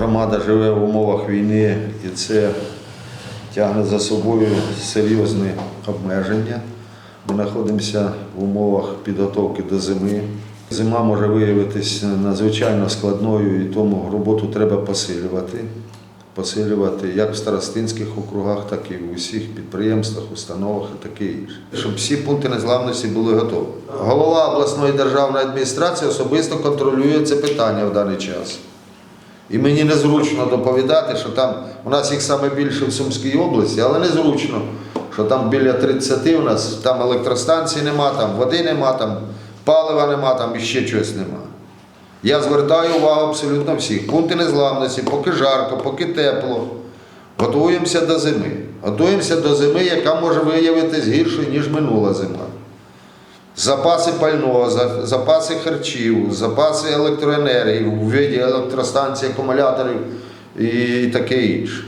громада живе в умовах війни і це тягне за собою серйозні обмеження. Ми знаходимося в умовах підготовки до зими. Зима може виявитися надзвичайно складною і тому роботу треба посилювати. Посилювати як в старостинських округах, так і в усіх підприємствах, установах і таке інше. Щоб всі пункти незламності були готові. Голова обласної державної адміністрації особисто контролює це питання в даний час. І мені незручно доповідати, що там у нас їх саме більше в Сумській області, але незручно, що там біля 30 у нас там електростанцій нема, там води нема, там палива нема, там іще щось нема. Я звертаю увагу абсолютно всіх. Пункти незламності, поки жарко, поки тепло. Готуємося до зими. Готуємося до зими, яка може виявитись гіршою, ніж минула зима. Запаси пального, запаси харчів, запаси електроенергії у виді електростанцій, акумуляторів і таке інше.